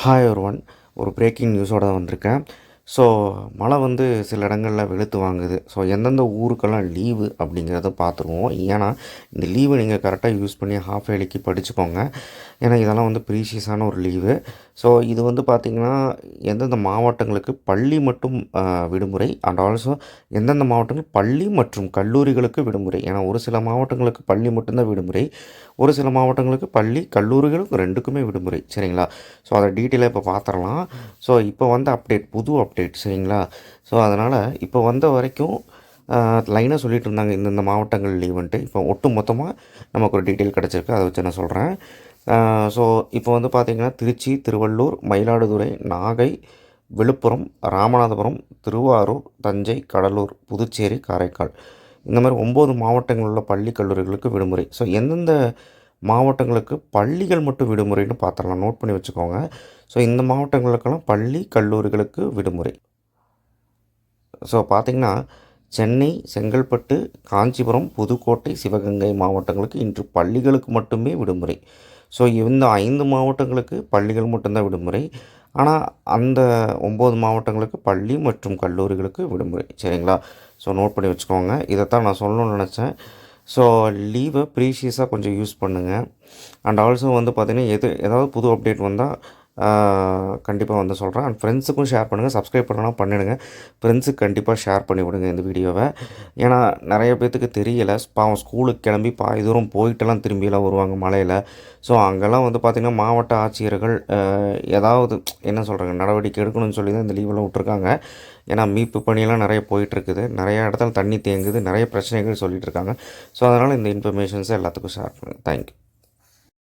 Hi ஒருவன் ஒரு braking நியூஸோட தான் வந்திருக்கேன். ஸோ மழை வந்து சில இடங்களில் வெளுத்து வாங்குது. ஸோ எந்தெந்த ஊருக்கெல்லாம் லீவு அப்படிங்கிறத பார்த்துருவோம் ஏன்னா இந்த லீவை நீங்கள் கரெக்டாக யூஸ் பண்ணி ஹாஃப் ஏலிக்கு படிச்சுக்கோங்க. ஏன்னா இதெல்லாம் வந்து ப்ரீஷியஸான ஒரு லீவு ஸோ இது வந்து பார்த்திங்கன்னா எந்தெந்த மாவட்டங்களுக்கு பள்ளி மட்டும் விடுமுறை. அண்ட் ஆல்சோ எந்தெந்த மாவட்டங்கள் பள்ளி மற்றும் கல்லூரிகளுக்கு விடுமுறை. ஏன்னா ஒரு சில மாவட்டங்களுக்கு பள்ளி மட்டும்தான் விடுமுறை. ஒரு சில மாவட்டங்களுக்கு பள்ளி கல்லூரிகளுக்கு ரெண்டுக்குமே விடுமுறை. சரிங்களா? ஸோ அதை டீட்டெயிலாக இப்போ பார்த்துடலாம் ஸோ இப்போ வந்து அப்டேட் புது அப்டேட் அப்டேட் சரிங்களா? ஸோ அதனால் இப்போ வந்த வரைக்கும் லைனாக சொல்லிட்டு இருந்தாங்க இந்தந்த மாவட்டங்கள் லீவுன்ட்டு இப்போ ஒட்டு மொத்தமாக நமக்கு ஒரு டீட்டெயில் கிடச்சிருக்கு அதை வச்சு நான் சொல்கிறேன் ஸோ இப்போ வந்து பார்த்திங்கன்னா திருச்சி திருவள்ளூர் மயிலாடுதுறை நாகை விழுப்புரம் ராமநாதபுரம் திருவாரூர் தஞ்சை கடலூர் புதுச்சேரி காரைக்கால். இந்த மாதிரி ஒம்பது மாவட்டங்களில் உள்ள பள்ளி கல்லூரிகளுக்கு விடுமுறை. ஸோ எந்தெந்த மாவட்டங்களுக்கு பள்ளிகள் மட்டும் விடுமுறைன்னு பார்த்துடலாம் நோட் பண்ணி வச்சுக்கோங்க. ஸோ இந்த மாவட்டங்களுக்கெல்லாம் பள்ளி கல்லூரிகளுக்கு விடுமுறை. ஸோ பார்த்திங்கன்னா சென்னை செங்கல்பட்டு காஞ்சிபுரம் புதுக்கோட்டை சிவகங்கை மாவட்டங்களுக்கு இன்று பள்ளிகளுக்கு மட்டுமே விடுமுறை. ஸோ இந்த ஐந்து மாவட்டங்களுக்கு பள்ளிகள் மட்டும்தான் விடுமுறை. ஆனால் அந்த ஒம்பது மாவட்டங்களுக்கு பள்ளி மற்றும் கல்லூரிகளுக்கு விடுமுறை. சரிங்களா? ஸோ நோட் பண்ணி வச்சுக்கோங்க. இதைத்தான் நான் சொல்லணும்னு நினச்சேன். ஸோ லீவை ப்ரீஷியஸாக கொஞ்சம் யூஸ் பண்ணுங்கள் அண்ட் ஆல்சோ வந்து பார்த்திங்கன்னா எது ஏதாவது புது அப்டேட் வந்தால் கண்டிப்பாக வந்து சொல்கிறேன் அண்ட் ஃப்ரெண்ட்ஸுக்கும் ஷேர் பண்ணுங்கள் சப்ஸ்கிரைப் பண்ணலாம் பண்ணிடுங்க. ஃப்ரெண்ட்ஸுக்கு கண்டிப்பாக ஷேர் பண்ணி விடுங்க இந்த வீடியோவை. ஏன்னா நிறைய பேர்த்துக்கு தெரியலை. பாவம் ஸ்கூலுக்கு கிளம்பி பாதி தூரம் போயிட்டெல்லாம் திரும்பியெல்லாம் வருவாங்க மலையில். ஸோ அங்கெல்லாம் வந்து பார்த்திங்கன்னா மாவட்ட ஆட்சியர்கள் ஏதாவது என்ன சொல்கிறாங்க நடவடிக்கை எடுக்கணும்னு சொல்லி தான் இந்த லீவெல்லாம் விட்ருக்காங்க ஏன்னா மீட்பு பணியெல்லாம் நிறைய போயிட்டுருக்குது. நிறைய இடத்துல தண்ணி தேங்குது. நிறைய பிரச்சனைகள் சொல்லிகிட்டு இருக்காங்க ஸோ அதனால் இந்த இன்ஃபர்மேஷன்ஸை எல்லாத்துக்கும் ஷேர் பண்ணுங்கள் தேங்க்யூ